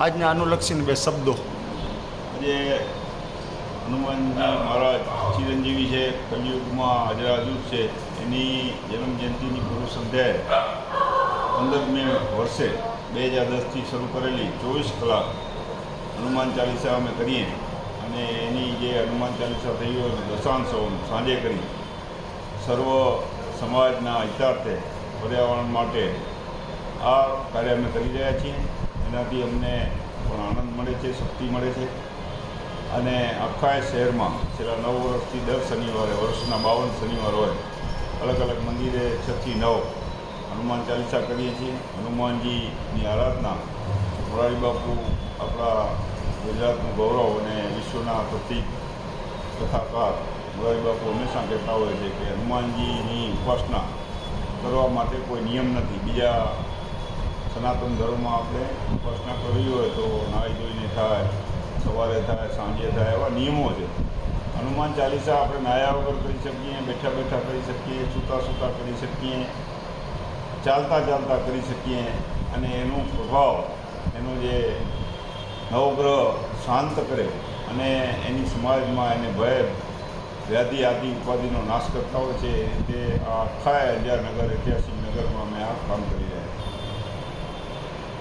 આજને અનુલક્ષીને બે શબ્દો. આજે હનુમાનજી મહારાજ ચિરંજીવી છે, કલયુગમાં હાજરાજૂજ છે, એની જન્મ જયંતિની પૂર્વ સંધ્યાએ પંદરમી વર્ષે બે હજાર દસથી શરૂ કરેલી ચોવીસ કલાક હનુમાન ચાલીસા અમે કરીએ અને એની જે હનુમાન ચાલીસા થઈ હોય તો દશાંશ સાંજે કરી સર્વ સમાજના હિતાર્થે પર્યાવરણ માટે આ કાર્ય અમે કરી રહ્યા છીએ. એનાથી અમને પણ આનંદ મળે છે, શક્તિ મળે છે. અને આખા શહેરમાં છેલ્લા નવ વર્ષથી દર શનિવારે, વર્ષના બાવન શનિવાર હોય, અલગ અલગ મંદિરે છથી નવ હનુમાન ચાલીસા કરીએ છીએ. હનુમાનજીની આરાધના મોરારી બાપુ આપણા ગુજરાતનું ગૌરવ અને વિશ્વના પ્રતિક કથાકાર મોરારી બાપુ હંમેશા કહેતા હોય છે કે હનુમાનજીની ઉપાસના કરવા માટે કોઈ નિયમ નથી. બીજા સનાતન ધર્મમાં આપણે ઉપાસના કરવી હોય તો નાહી ધોઈને થાય, સવારે થાય, સાંજે થાય એવા નિયમો છે. હનુમાન ચાલીસા આપણે નાહ્યા વગર કરી શકીએ, બેઠા બેઠા કરી શકીએ, સૂતા સૂતા કરી શકીએ, ચાલતા ચાલતા કરી શકીએ અને એનો પ્રભાવ, એનો જે નવગ્રહ શાંત કરે અને એની સમાજમાં એને ભય, વ્યાધિ આદિ ઉપાધિનો નાશ કરતા હોય છે, તે આખા અંજાર નગર, ઐતિહાસિક નગરમાં અમે આ કામ કરી